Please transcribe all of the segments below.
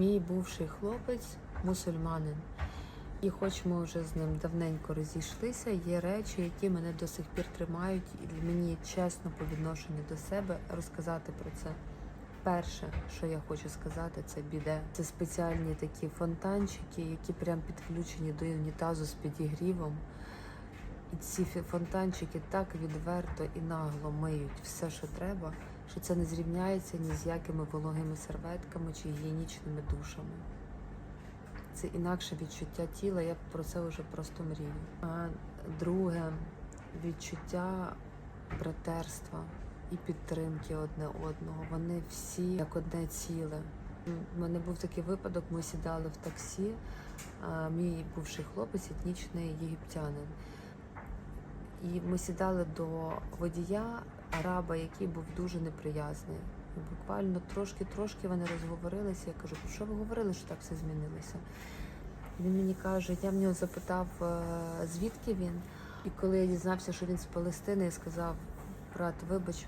Мій бувший хлопець мусульманин. І хоч ми вже з ним давненько розійшлися, є речі, які мене до сих пір тримають, і мені чесно по відношенню до себе розказати про це. Перше, що я хочу сказати, це біде. Це спеціальні такі фонтанчики, які прям підключені до унітазу з підігрівом. І ці фонтанчики так відверто і нагло миють все, що треба, що це не зрівняється ні з якими вологими серветками чи гігієнічними душами. Це інакше відчуття тіла, я про це вже просто мрію. А друге відчуття братерства і підтримки одне одного. Вони всі як одне ціле. У мене був такий випадок, ми сідали в таксі, а мій бувший хлопець, етнічний єгиптянин. І ми сідали до водія араба, який був дуже неприязний. Буквально трошки-трошки вони розговорилися. Я кажу, про що ви говорили, що так все змінилося? Він мені каже, я в нього запитав, е, звідки він. І коли я дізнався, що він з Палестини, я сказав, брат, вибач,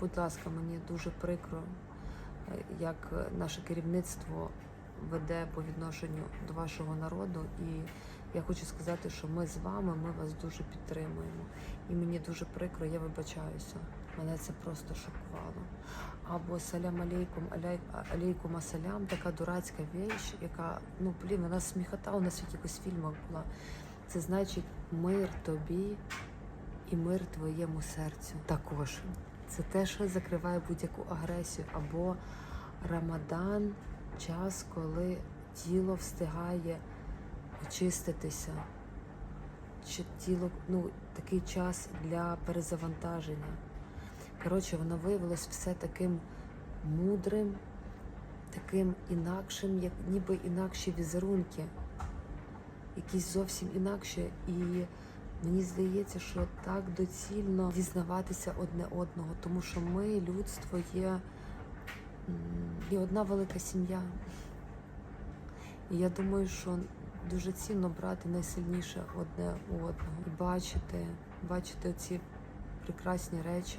будь ласка, мені дуже прикро, е, як наше керівництво веде по відношенню до вашого народу. І я хочу сказати, що ми з вами, ми вас дуже підтримуємо. І мені дуже прикро, я вибачаюся. Мене це просто шокувало. Або салям алейкум, алейкум асалям, така дурацька віч, яка, ну блін, вона сміхота у нас в якихось фільмах була. Це значить мир тобі і мир твоєму серцю. Також це те, що закриває будь-яку агресію. Або Рамадан час, коли тіло встигає очиститися. Чи тіло, ну, такий час для перезавантаження. Коротше, воно виявилось все таким мудрим, таким інакшим, як ніби інакші візерунки, якісь зовсім інакші. І мені здається, що так доцільно дізнаватися одне одного, тому що ми, людство, є, є одна велика сім'я. І я думаю, що дуже цінно брати найсильніше одне у одного і бачити, бачити ці прекрасні речі,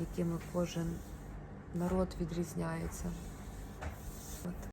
якими кожен народ відрізняється. От.